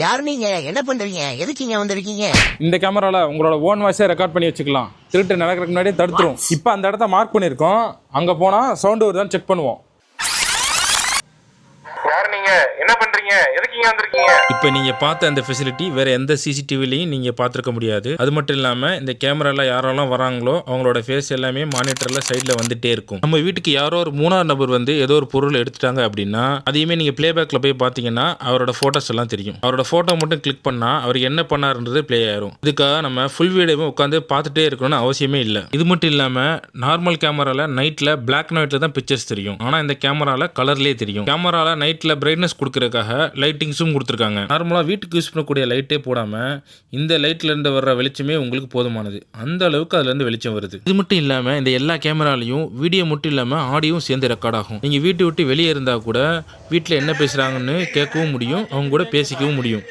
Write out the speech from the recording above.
யார் நீங்க? என்ன பண்றீங்க? எதுக்கு இங்க வந்திருக்கீங்க? இந்த கேமரால உங்களோட ஓன் வாய்ஸை ரெக்கார்ட் பண்ணி வச்சுக்கலாம். திருட்டு நடக்கிறதுக்கு முன்னாடியே தடுத்துரும். இப்போ அந்த இடத்த மார்க் பண்ணியிருக்கோம். அங்கே போனால் சவுண்டு வருதான்னு செக் பண்ணுவோம். பண்றீங்க எதுக்கு இங்க வந்திருக்கீங்க? இப்போ நீங்கள் பார்த்த அந்த ஃபெசிலிட்டி வேற எந்த சிசிடிவிலையும் நீங்கள் பார்த்துருக்க முடியாது. அது மட்டும் இல்லாமல் இந்த கேமரால யாரெல்லாம் வராங்களோ அவங்களோட ஃபேஸ் எல்லாமே மானிட்டரில் சைடில் வந்துட்டே இருக்கும். நம்ம வீட்டுக்கு யாரோ ஒரு மூணாவது நபர் வந்து ஏதோ ஒரு பொருள் எடுத்துட்டாங்க அப்படின்னா அதையுமே நீங்கள் ப்ளேபேக்கில் போய் பார்த்தீங்கன்னா அவரோட ஃபோட்டோஸ் எல்லாம் தெரியும். அவரோட ஃபோட்டோ மட்டும் கிளிக் பண்ணால் அவர் என்ன பண்ணாருன்றது ப்ளே ஆயிரும். இதுக்காக நம்ம ஃபுல் வீடியோவை உட்காந்து பார்த்துட்டே இருக்கணும்னு அவசியமே இல்லை. இது மட்டும் இல்லாமல் நார்மல் கேமரால நைட்டில் பிளாக் அண்ட் ஒயிட்ல தான் பிக்சர்ஸ் தெரியும். ஆனால் இந்த கேமரால கலர்லேயே தெரியும். கேமரால நைட்டில் பிரைட்னஸ் கொடுக்கறதுக்காக லைட்டிங்ஸும் கொடுத்துருக்காங்க. நார்மலாக வீட்டுக்கு யூஸ் பண்ணக்கூடிய லைட்டே போடாமல் இந்த லைட்லேருந்து வர்ற வெளிச்சமே உங்களுக்கு போதுமானது. அந்த அளவுக்கு அதுலேருந்து வெளிச்சம் வருது. இது மட்டும் இல்லாமல் இந்த எல்லா கேமராலையும் வீடியோ மட்டும் இல்லாமல் ஆடியோவும் சேர்ந்து ரெக்கார்ட் ஆகும். நீங்கள் வீட்டை விட்டு வெளியே இருந்தால் கூட வீட்டில் என்ன பேசுகிறாங்கன்னு கேட்கவும் முடியும் அவங்க கூட பேசிக்கவும் முடியும்.